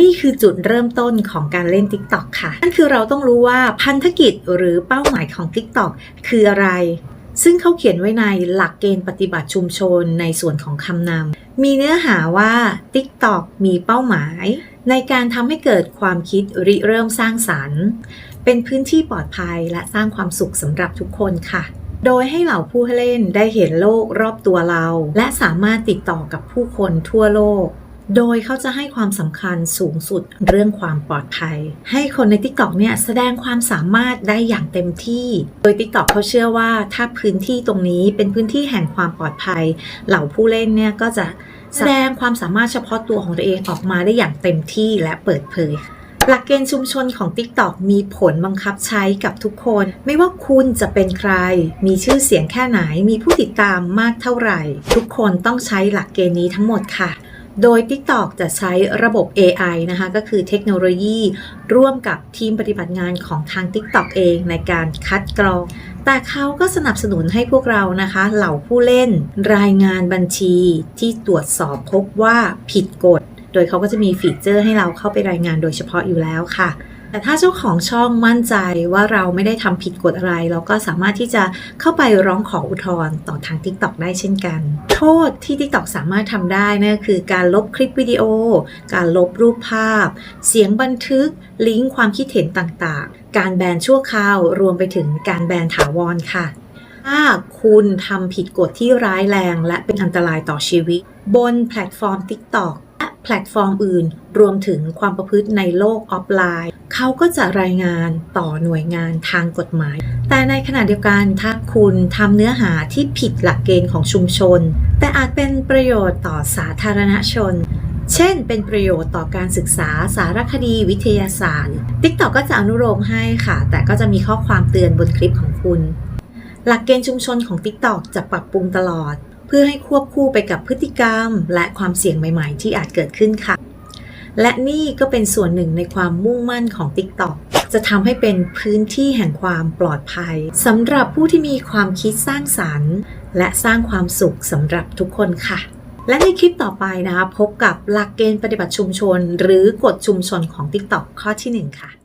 นี่คือจุดเริ่มต้นของการเล่น TikTok ค่ะ นั่นคือเราต้องรู้ว่าพันธกิจหรือเป้าหมายของ TikTok คืออะไร ซึ่งเขาเขียนไว้ในหลักเกณฑ์ปฏิบัติชุมชนในส่วนของคำนำ มีเนื้อหาว่า TikTok มีเป้าหมาย ในการทำให้เกิดความคิดริเริ่มสร้างสรรค์ เป็นพื้นที่ปลอดภัยและสร้างความสุขสำหรับทุกคนค่ะโดยให้เหล่าผู้เล่นได้เห็นโลกรอบตัวเรา และสามารถติดต่อกับผู้คนทั่วโลก โดยเขาจะให้ความสำคัญสูงสุดเรื่องความปลอดภัย ให้คนใน TikTok เนี่ยแสดงความสามารถได้อย่างเต็มที่ โดย TikTok เขาเชื่อว่าถ้าพื้นที่ตรงนี้เป็นพื้นที่แห่งความปลอดภัย เหล่าผู้เล่นเนี่ยก็จะแสดงความสามารถเฉพาะตัวของตัวเองออกมาได้อย่างเต็มที่และเปิดเผยหลักเกณฑ์ชุมชนของ TikTok มีผลบังคับใช้กับทุกคน ไม่ว่าคุณจะเป็นใคร มีชื่อเสียงแค่ไหน มีผู้ติดตามมากเท่าไหร่ ทุกคนต้องใช้หลักเกณฑ์นี้ทั้งหมดค่ะ โดย TikTok จะใช้ระบบ AI นะคะ ก็คือเทคโนโลยีร่วมกับทีมปฏิบัติงานของทาง TikTok เองในการคัดกรอง แต่เขาก็สนับสนุนให้พวกเรานะคะ เหล่าผู้เล่นรายงานบัญชีที่ตรวจสอบพบว่าผิดกฎ โดยเขาก็จะมีฟีเจอร์ให้เราเข้าไปรายงานโดยเฉพาะอยู่แล้วค่ะ แต่ถ้าเจ้าของช่องมั่นใจว่าเราไม่ได้ทำผิดกฎอะไร เราก็สามารถที่จะเข้าไปร้องขออุทธรณ์ต่อทาง TikTok ได้เช่นกัน โทษที่ TikTok สามารถทำได้นั่นคือการลบคลิปวิดีโอ การลบรูปภาพ เสียงบันทึก ลิงก์ความคิดเห็นต่างๆ การแบนชั่วคราวรวมไปถึงการแบนถาวรค่ะถ้าคุณทำผิดกฎที่ร้ายแรงและเป็นอันตรายต่อชีวิต บนแพลตฟอร์ม TikTok แพลตฟอร์มอื่น รวมถึงความประพฤติในโลกออฟไลน์ เขาก็จะรายงานต่อหน่วยงานทางกฎหมาย แต่ในขณะเดียวกันถ้าคุณทำเนื้อหาที่ผิดหลักเกณฑ์ของชุมชน แต่อาจเป็นประโยชน์ต่อสาธารณชนเช่น เป็นประโยชน์ต่อการศึกษาสารคดีวิทยาศาสตร์ TikTok ก็จะอนุโลมให้ค่ะ แต่ก็จะมีข้อความเตือนบนคลิปของคุณ หลักเกณฑ์ชุมชนของ TikTok จะปรับปรุงตลอด พื่อให้ควบคู่ไปกับพฤติกรรม และความเสี่ยงใหม่ ๆ ที่อาจเกิดขึ้นค่ะ และนี่ก็เป็นส่วนหนึ่งในความมุ่งมั่นของ TikTok จะทำให้เป็นพื้นที่แห่งความปลอดภัยสำหรับผู้ที่มีความคิดสร้างสรรค์ และสร้างความสุขสำหรับทุกคนค่ะ และในคลิปต่อไปนะคะพบกับหลักเกณฑ์ปฏิบัติชุมชน หรือกฎชุมชนของ TikTok ข้อที่หนึ่งค่ะ